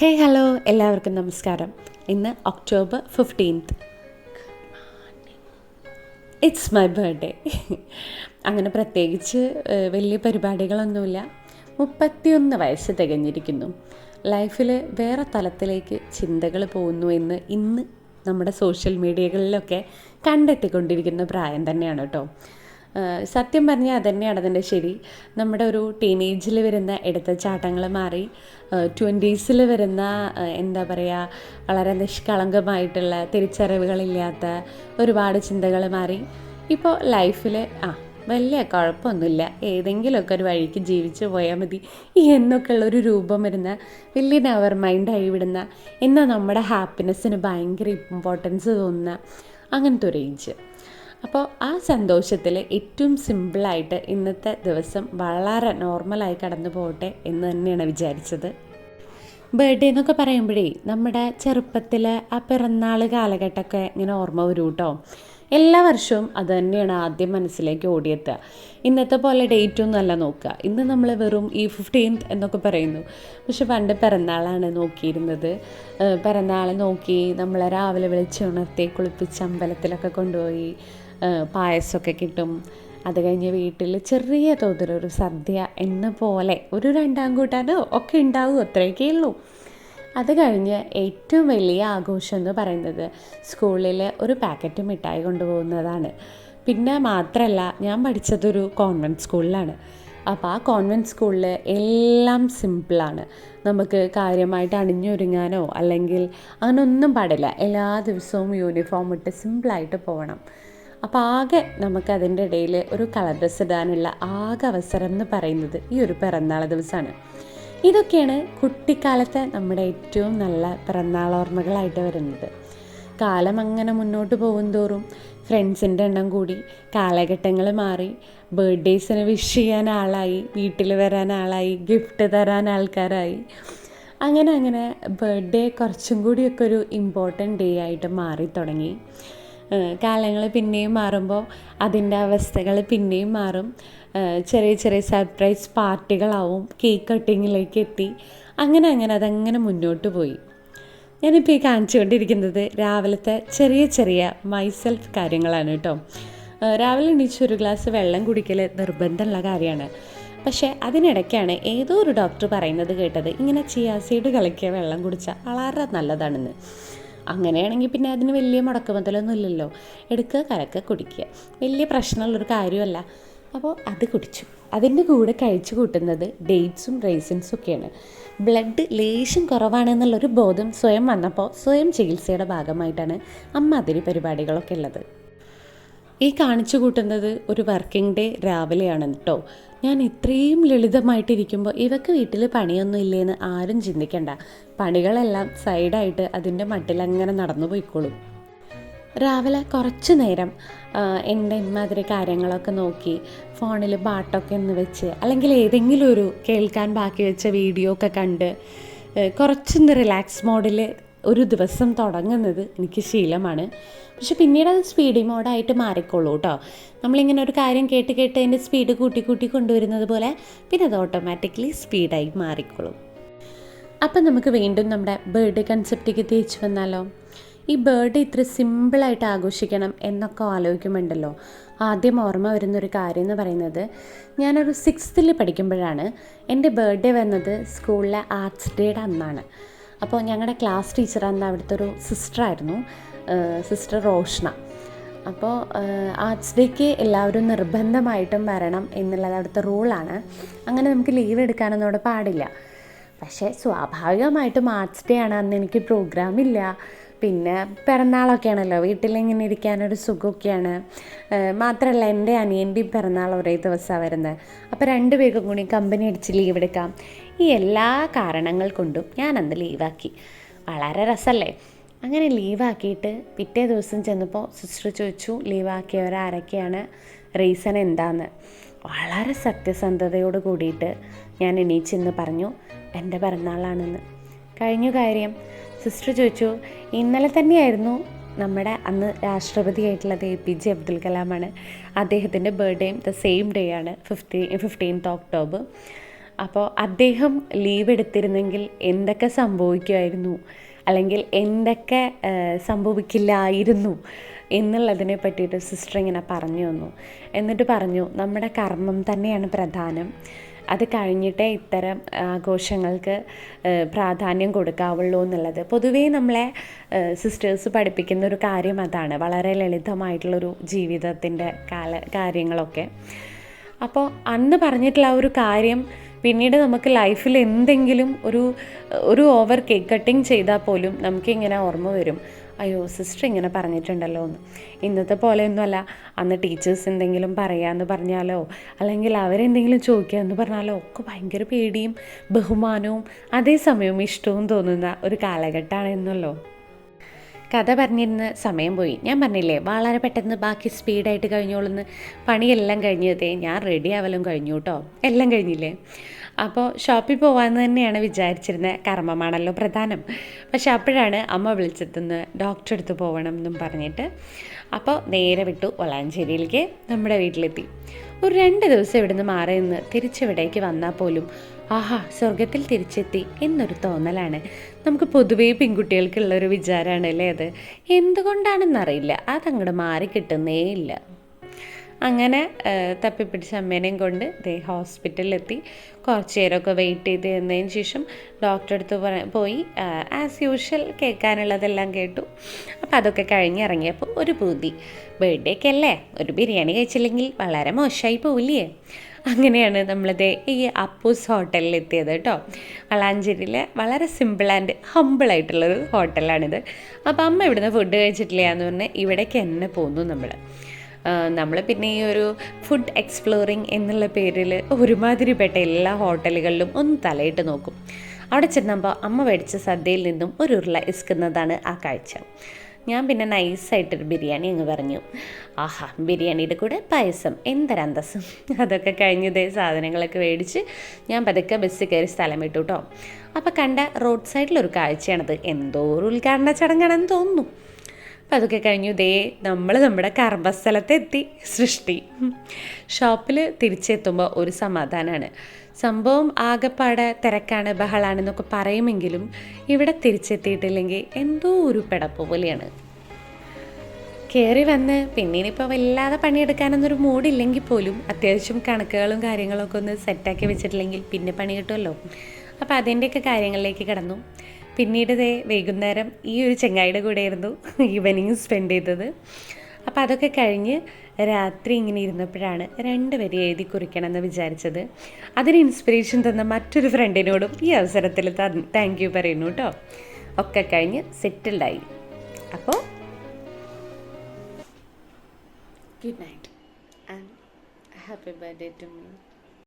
ഹേ hello എല്ലാവർക്കും നമസ്കാരം. ഇന്ന് October fifteenth it's my birthday അങ്ങനെ പ്രത്യേകിച്ച് വലിയ പരിപാടികളൊന്നുമില്ല. മുപ്പത്തിയൊന്ന് വയസ്സ് തികഞ്ഞിരിക്കുന്നു. ലൈഫിൽ വേറെ തലത്തിലേക്ക് ചിന്തകൾ പോകുന്നു എന്ന് ഇന്ന് നമ്മുടെ സോഷ്യൽ മീഡിയകളിലൊക്കെ കണ്ടെത്തിക്കൊണ്ടിരിക്കുന്ന പ്രായം തന്നെയാണ് കേട്ടോ. സത്യം പറഞ്ഞാൽ അതന്നെയാണ് അതിന്റെ ശരി. നമ്മുടെ ഒരു ടീനേജിൽ വരുന്ന എടുത്തച്ചാട്ടങ്ങൾ മാറി. ട്വന്റീസിൽ വരുന്ന എന്താ പറയുക വളരെ നിഷ്കളങ്കമായിട്ടുള്ള തിരിച്ചറിവുകളില്ലാത്ത ഒരുപാട് ചിന്തകൾ മാറി. ഇപ്പോൾ ലൈഫിൽ ആ വലിയ കുഴപ്പമൊന്നുമില്ല. ഏതെങ്കിലുമൊക്കെ ഒരു വഴിക്ക് ജീവിച്ചു പോയാൽ മതി. എന്നൊക്കെയുള്ള ഒരു രൂപം വരുന്ന വലിയ നെവർ മൈൻഡായി വിടുന്ന എന്നാൽ നമ്മുടെ ഹാപ്പിനെസ്സിന് ഭയങ്കര ഇമ്പോർട്ടൻസ് തോന്നുന്ന അങ്ങനത്തെ ഒരു ഏജ് അപ്പോൾ ആ സന്തോഷത്തിൽ ഏറ്റവും സിമ്പിളായിട്ട് ഇന്നത്തെ ദിവസം വളരെ നോർമലായി കടന്നു പോകട്ടെ എന്ന് തന്നെയാണ് വിചാരിച്ചത്. ബർത്ത്ഡേ എന്നൊക്കെ പറയുമ്പോഴേ നമ്മുടെ ചെറുപ്പത്തിൽ ആ പിറന്നാൾ കാലഘട്ടമൊക്കെ ഇങ്ങനെ ഓർമ്മ വരും കേട്ടോ. എല്ലാ വർഷവും അത് തന്നെയാണ് ആദ്യം മനസ്സിലേക്ക് ഓടിയെത്തുക. ഇന്നത്തെ പോലെ ഡേറ്റ് ഒന്നും അല്ല നോക്കുക. ഇന്ന് നമ്മൾ വെറും ഈ ഫിഫ്റ്റീൻത്ത് എന്നൊക്കെ പറയുന്നു. പക്ഷെ പണ്ട് പിറന്നാളാണ് നോക്കിയിരുന്നത്. പിറന്നാൾ നോക്കി നമ്മളെ രാവിലെ വിളിച്ച് ഉണർത്തി കുളിപ്പിച്ച് അമ്പലത്തിലൊക്കെ കൊണ്ടുപോയി പായസമൊക്കെ കിട്ടും. അത് കഴിഞ്ഞ് വീട്ടിൽ ചെറിയ തോതിലൊരു സദ്യ എന്ന പോലെ ഒരു രണ്ടാം കൂട്ടാനോ ഒക്കെ ഉണ്ടാവും അത്രയൊക്കെ ഉള്ളൂ. അത് കഴിഞ്ഞ് ഏറ്റവും വലിയ ആഘോഷം എന്ന് പറയുന്നത് സ്കൂളിൽ ഒരു പാക്കറ്റ് മിഠായി കൊണ്ടുപോകുന്നതാണ്. പിന്നെ മാത്രമല്ല ഞാൻ പഠിച്ചതൊരു കോൺവെന്റ് സ്കൂളിലാണ്. അപ്പോൾ ആ കോൺവെന്റ് സ്കൂളിൽ എല്ലാം സിമ്പിളാണ് നമുക്ക് കാര്യമായിട്ട് അണിഞ്ഞൊരുങ്ങാനോ അല്ലെങ്കിൽ അങ്ങനൊന്നും പാടില്ല. എല്ലാ ദിവസവും യൂണിഫോം ഇട്ട് സിമ്പിളായിട്ട് പോകണം. അപ്പോൾ ആകെ നമുക്ക് അതിന്റെ ഇടയിൽ ഒരു കളർ ഡ്രസ്സ് ഇടാനുള്ള ആകെ അവസരം എന്ന് പറയുന്നത് ഈ ഒരു പിറന്നാൾ ദിവസമാണ്. ഇതൊക്കെയാണ് കുട്ടിക്കാലത്തെ നമ്മുടെ ഏറ്റവും നല്ല പിറന്നാൾ ഓർമ്മകളായിട്ട് വരുന്നത്. കാലം അങ്ങനെ മുന്നോട്ട് പോകും തോറും ഫ്രണ്ട്സിന്റെ എണ്ണം കൂടി കാലഘട്ടങ്ങൾ മാറി ബർത്ത്ഡേസിന് വിഷ് ചെയ്യാൻ ആളായി വീട്ടിൽ വരാൻ ആളായി ഗിഫ്റ്റ് തരാൻ ആൾക്കാരായി. അങ്ങനെ അങ്ങനെ ബർത്ത്ഡേ കുറച്ചും കൂടിയൊക്കെ ഒരു ഇമ്പോർട്ടന്റ് ഡേ ആയിട്ട് മാറി തുടങ്ങി. കാലങ്ങൾ പിന്നെയും മാറുമ്പോൾ അതിന്റെ അവസ്ഥകൾ പിന്നെയും മാറും. ചെറിയ ചെറിയ സർപ്രൈസ് പാർട്ടികളാവും കേക്ക് കട്ടിങ്ങിലേക്ക് എത്തി. അങ്ങനെ അങ്ങനെ അതങ്ങനെ മുന്നോട്ട് പോയി. ഞാനിപ്പോൾ ഈ കാണിച്ചുകൊണ്ടിരിക്കുന്നത് രാവിലത്തെ ചെറിയ ചെറിയ മൈസെൽഫ് കാര്യങ്ങളാണ് കേട്ടോ. രാവിലെ എണീച്ച് ഒരു ഗ്ലാസ് വെള്ളം കുടിക്കൽ നിർബന്ധമുള്ള കാര്യമാണ്. പക്ഷേ അതിനിടയ്ക്കാണ് ഏതോ ഒരു ഡോക്ടർ പറയുന്നത് കേട്ടത് ഇങ്ങനെ ചിയാസീഡ് കലക്കിയ വെള്ളം കുടിച്ചാൽ വളരെ നല്ലതാണെന്ന്. അങ്ങനെയാണെങ്കിൽ പിന്നെ അതിന് വലിയ മുടക്കുമുതലൊന്നും ഇല്ലല്ലോ. എടുക്കുക കലക്കുക കുടിക്കുക. വലിയ പ്രശ്നമുള്ളൊരു കാര്യമല്ല. അപ്പോൾ അത് കുടിച്ചു. അതിന്റെ കൂടെ കഴിച്ചു കൂട്ടുന്നത് ഡേറ്റ്സും റേസിൻസും ഒക്കെയാണ് ബ്ലഡ് ലേശം കുറവാണെന്നുള്ളൊരു ബോധം സ്വയം വന്നപ്പോൾ സ്വയം ചികിത്സയുടെ ഭാഗമായിട്ടാണ് അമ്മ അതിരി പരിപാടികളൊക്കെ ഉള്ളത്. ഈ കാണിച്ചു കൂട്ടുന്നത് ഒരു വർക്കിംഗ് ഡേ രാവിലെയാണ് കേട്ടോ ഞാൻ ഇത്രയും ലളിതമായിട്ടിരിക്കുമ്പോൾ ഇവക്ക് വീട്ടിൽ പണിയൊന്നും ഇല്ലേന്ന് ആരും ചിന്തിക്കണ്ട. പണികളെല്ലാം സൈഡായിട്ട് അതിന്റെ മട്ടിലങ്ങനെ നടന്നു പോയിക്കോളും. രാവിലെ കുറച്ച് നേരം എന്റെ ഇമ്മാതിരി കാര്യങ്ങളൊക്കെ നോക്കി ഫോണിൽ പാട്ടൊക്കെ ഒന്ന് വെച്ച് അല്ലെങ്കിൽ ഏതെങ്കിലും ഒരു കേൾക്കാൻ ബാക്കി വെച്ച വീഡിയോ ഒക്കെ കണ്ട് കുറച്ചൊന്ന് റിലാക്സ് മോഡിൽ ഒരു ദിവസം തുടങ്ങുന്നത് എനിക്ക് ശീലമാണ്. പക്ഷെ പിന്നീട് അത് സ്പീഡി മോഡായിട്ട് മാറിക്കോളൂ കേട്ടോ നമ്മളിങ്ങനെ ഒരു കാര്യം കേട്ട് കേട്ട് അതിന്റെ സ്പീഡ് കൂട്ടി കൂട്ടി കൊണ്ടുവരുന്നത് പോലെ പിന്നെ അത് ഓട്ടോമാറ്റിക്കലി സ്പീഡായി മാറിക്കോളും. അപ്പം നമുക്ക് വീണ്ടും നമ്മുടെ ബേർഡ് കൺസെപ്റ്റിലേക്ക് തിരിച്ചു വന്നാലോ? ഈ ബേർഡ് ഇത്ര സിമ്പിളായിട്ട് ആഘോഷിക്കണം എന്നൊക്കെ ആലോചിക്കുമുണ്ടല്ലോ ആദ്യം ഓർമ്മ വരുന്നൊരു കാര്യം എന്ന് പറയുന്നത് ഞാനൊരു സിക്സ്ത്തിൽ പഠിക്കുമ്പോഴാണ് എന്റെ ബർത്ത്ഡേ വന്നത് സ്കൂളിലെ ആർട്സ് ഡേയുടെ അന്നാണ്. അപ്പോൾ ഞങ്ങളുടെ ക്ലാസ് ടീച്ചർ അന്ന് അവിടുത്തെ ഒരു സിസ്റ്ററായിരുന്നു സിസ്റ്റർ റോഷ്ന. അപ്പോൾ ആർട്സ് ഡേക്ക് എല്ലാവരും നിർബന്ധമായിട്ടും വരണം എന്നുള്ളത് അവിടുത്തെ റൂളാണ്. അങ്ങനെ നമുക്ക് ലീവ് എടുക്കാനൊന്നും അവിടെ പാടില്ല. പക്ഷേ സ്വാഭാവികമായിട്ടും ആർട്സ് ഡേ ആണ് അന്ന് എനിക്ക് പ്രോഗ്രാം ഇല്ല. പിന്നെ പിറന്നാളൊക്കെ ആണല്ലോ വീട്ടിലിങ്ങനെ ഇരിക്കാനൊരു സുഖമൊക്കെയാണ്. മാത്രമല്ല എന്റെ അനിയന്റെയും പിറന്നാൾ ഒരേ ദിവസമാണ് വരുന്നത്. അപ്പോൾ രണ്ട് പേർക്കും കൂടി കമ്പനി അടിച്ച് ലീവ് എടുക്കാം. ഈ എല്ലാ കാരണങ്ങൾ കൊണ്ടും ഞാൻ അന്ന് ലീവാക്കി. വളരെ രസമല്ലേ അങ്ങനെ ലീവാക്കിയിട്ട് പിറ്റേ ദിവസം ചെന്നപ്പോൾ സിസ്റ്റർ ചോദിച്ചു ലീവാക്കിയവർ ആരൊക്കെയാണ് റീസൺ എന്താന്ന്? വളരെ സത്യസന്ധതയോട് കൂടിയിട്ട് ഞാൻ എണീച്ചെന്ന് പറഞ്ഞു എന്റെ പിറന്നാളാണെന്ന്. കഴിഞ്ഞ കാര്യം. സിസ്റ്റർ ചോദിച്ചു ഇന്നലെ തന്നെയായിരുന്നു നമ്മുടെ അന്ന് രാഷ്ട്രപതിയായിട്ടുള്ളത് എ പി ജെ അബ്ദുൽ കലാമാണ് അദ്ദേഹത്തിന്റെ ബർത്ത്ഡേയും ദ സെയിം ഡേ ആണ് ഫിഫ്റ്റി ഫിഫ്റ്റീൻത്ത് ഒക്ടോബർ അപ്പോൾ അദ്ദേഹം ലീവ് എടുത്തിരുന്നെങ്കിൽ എന്തൊക്കെ സംഭവിക്കുമായിരുന്നു? അല്ലെങ്കിൽ എന്തൊക്കെ സംഭവിക്കില്ലായിരുന്നു എന്നുള്ളതിനെ പറ്റിയിട്ട് സിസ്റ്റർ ഇങ്ങനെ പറഞ്ഞു തന്നു. എന്നിട്ട് പറഞ്ഞു നമ്മുടെ കർമ്മം തന്നെയാണ് പ്രധാനം. അത് കഴിഞ്ഞിട്ടേ ഇത്തരം ആഘോഷങ്ങൾക്ക് പ്രാധാന്യം കൊടുക്കാവുള്ളൂ എന്നുള്ളത്. പൊതുവേ നമ്മളെ സിസ്റ്റേഴ്സ് പഠിപ്പിക്കുന്ന ഒരു കാര്യം അതാണ്. വളരെ ലളിതമായിട്ടുള്ളൊരു ജീവിതത്തിന്റെ കാല കാര്യങ്ങളൊക്കെ. അപ്പോൾ അന്ന് പറഞ്ഞിട്ടുള്ള ഒരു കാര്യം പിന്നീട് നമുക്ക് ലൈഫിൽ എന്തെങ്കിലും ഒരു ഒരു ഓവർ കേക്ക് കട്ടിങ് ചെയ്താൽ പോലും നമുക്കിങ്ങനെ ഓർമ്മ വരും. അയ്യോ സിസ്റ്റർ ഇങ്ങനെ പറഞ്ഞിട്ടുണ്ടല്ലോ എന്ന്. ഇന്നത്തെ പോലെയൊന്നുമല്ല അന്ന് ടീച്ചേഴ്സ് എന്തെങ്കിലും പറയാമെന്ന് പറഞ്ഞാലോ അല്ലെങ്കിൽ അവരെന്തെങ്കിലും ചോദിക്കാമെന്ന് പറഞ്ഞാലോ ഒക്കെ ഭയങ്കര പേടിയും ബഹുമാനവും അതേസമയവും ഇഷ്ടവും തോന്നുന്ന ഒരു കാലഘട്ടമാണെന്നല്ലോ കഥ പറഞ്ഞിരുന്ന സമയം പോയി. ഞാൻ പറഞ്ഞില്ലേ വളരെ പെട്ടെന്ന് ബാക്കി സ്പീഡായിട്ട് കഴിഞ്ഞോളെന്ന്. പണിയെല്ലാം കഴിഞ്ഞതേ ഞാൻ റെഡി ആവലും കഴിഞ്ഞു കേട്ടോ എല്ലാം കഴിഞ്ഞില്ലേ? അപ്പോൾ ഷോപ്പിൽ പോകാമെന്ന് തന്നെയാണ് വിചാരിച്ചിരുന്നത് കർമ്മമാണല്ലോ പ്രധാനം. പക്ഷെ അപ്പോഴാണ് അമ്മ വിളിച്ചെത്തുന്നത് ഡോക്ടറെ അടുത്ത് പോകണം എന്നും പറഞ്ഞിട്ട്. അപ്പോൾ നേരെ വിട്ടു ഒളാഞ്ചേരിയിലേക്ക് നമ്മുടെ വീട്ടിലെത്തി. ഒരു രണ്ട് ദിവസം ഇവിടുന്ന് മാറി നിന്ന് തിരിച്ചിവിടേക്ക് വന്നാൽ പോലും ആഹാ സ്വർഗത്തിൽ തിരിച്ചെത്തി എന്നൊരു തോന്നലാണ്. നമുക്ക് പൊതുവേ പെൺകുട്ടികൾക്കുള്ള ഒരു വിചാരമാണ് അല്ലേ അത്? എന്തുകൊണ്ടാണെന്നറിയില്ല. അതങ്ങോട്ട് മാറി കിട്ടുന്നേ ഇല്ല അങ്ങനെ തപ്പിപ്പിടിച്ച അമ്മേനെയും കൊണ്ട് ദേ ഹോസ്പിറ്റലിലെത്തി. കുറച്ച് നേരമൊക്കെ വെയിറ്റ് ചെയ്ത് തന്നതിന് ശേഷം ഡോക്ടറെ അടുത്ത് പോയി ആസ് യൂഷ്വൽ കേൾക്കാനുള്ളതെല്ലാം കേട്ടു. അപ്പം അതൊക്കെ കഴിഞ്ഞ് ഇറങ്ങിയപ്പോൾ ഒരു പൂതി. ബർത്ത്ഡേക്ക് അല്ലേ? ഒരു ബിരിയാണി കഴിച്ചില്ലെങ്കിൽ വളരെ മോശമായി പോവില്ലേ? അങ്ങനെയാണ് നമ്മളിത് ഈ അപ്പൂസ് ഹോട്ടലിൽ എത്തിയത് കേട്ടോ വളാഞ്ചേരിയിലെ വളരെ സിമ്പിൾ ആൻഡ് ഹമ്പിളായിട്ടുള്ളൊരു ഹോട്ടലാണിത്. അപ്പോൾ അമ്മ ഇവിടുന്ന് ഫുഡ് കഴിച്ചിട്ടില്ല എന്ന് പറഞ്ഞാൽ ഇവിടേക്ക് തന്നെ പോന്നു നമ്മൾ നമ്മൾ പിന്നെ ഈ ഒരു ഫുഡ് എക്സ്പ്ലോറിങ് എന്നുള്ള പേരിൽ ഒരുമാതിരിപ്പെട്ട എല്ലാ ഹോട്ടലുകളിലും ഒന്ന് തലയിട്ട് നോക്കും. അവിടെ ചെന്നപ്പോൾ അമ്മ മേടിച്ച സദ്യയിൽ നിന്നും ഒരു ഉരുള ഇസ്ക്കുന്നതാണ് ആ കാഴ്ച. ഞാൻ പിന്നെ നൈസായിട്ടൊരു ബിരിയാണി അങ്ങ് പറഞ്ഞു. ആഹാ ബിരിയാണിയുടെ കൂടെ പായസം എന്തൊരന്തസ്സും. അതൊക്കെ കഴിഞ്ഞതേ സാധനങ്ങളൊക്കെ മേടിച്ച് ഞാൻ പതുക്കെ ബസ്സിൽ കയറി സ്ഥലം വിട്ടു കേട്ടോ അപ്പോൾ കണ്ട റോഡ് സൈഡിലൊരു കാഴ്ചയാണത്. എന്തോ ഒരു ഉദ്ഘാടന ചടങ്ങാണെന്ന് തോന്നുന്നു. അപ്പം അതൊക്കെ കഴിഞ്ഞു. ദേ നമ്മൾ നമ്മുടെ കർമ്മസ്ഥലത്തെത്തി. സൃഷ്ടി. ഷോപ്പിൽ തിരിച്ചെത്തുമ്പോൾ ഒരു സമാധാനമാണ് സംഭവം ആകെപ്പാടെ തിരക്കാണ് ബഹളാണെന്നൊക്കെ പറയുമെങ്കിലും ഇവിടെ തിരിച്ചെത്തിയിട്ടില്ലെങ്കിൽ എന്തോ ഒരു പിടപ്പ് പോലെയാണ്. കയറി വന്ന് പിന്നെ ഇനിയിപ്പോൾ വല്ലാതെ പണിയെടുക്കാനൊന്നൊരു മൂഡില്ലെങ്കിൽ പോലും അത്യാവശ്യം കണക്കുകളും കാര്യങ്ങളൊക്കെ ഒന്ന് സെറ്റാക്കി വെച്ചിട്ടില്ലെങ്കിൽ പിന്നെ പണി കിട്ടുമല്ലോ അപ്പോൾ അതിന്റെയൊക്കെ കാര്യങ്ങളിലേക്ക് കിടന്നു. പിന്നീട് ദേ വൈകുന്നേരം ഈ ഒരു ചെങ്ങായിയുടെ കൂടെയായിരുന്നു ഈവനിങ് സ്പെൻഡ് ചെയ്തത്. അപ്പോൾ അതൊക്കെ കഴിഞ്ഞ് രാത്രി ഇങ്ങനെ ഇരുന്നപ്പോഴാണ് രണ്ട് വരി എഴുതി കുറിക്കണം എന്ന് വിചാരിച്ചത്. അതിന് ഇൻസ്പിറേഷൻ തന്ന മറ്റൊരു ഫ്രണ്ടിനോടും ഈ അവസരത്തിൽ താങ്ക് യു പറയുന്നു കേട്ടോ ഒക്കെ കഴിഞ്ഞ് സെറ്റിൽഡായി അപ്പോൾ good night and happy birthday to me.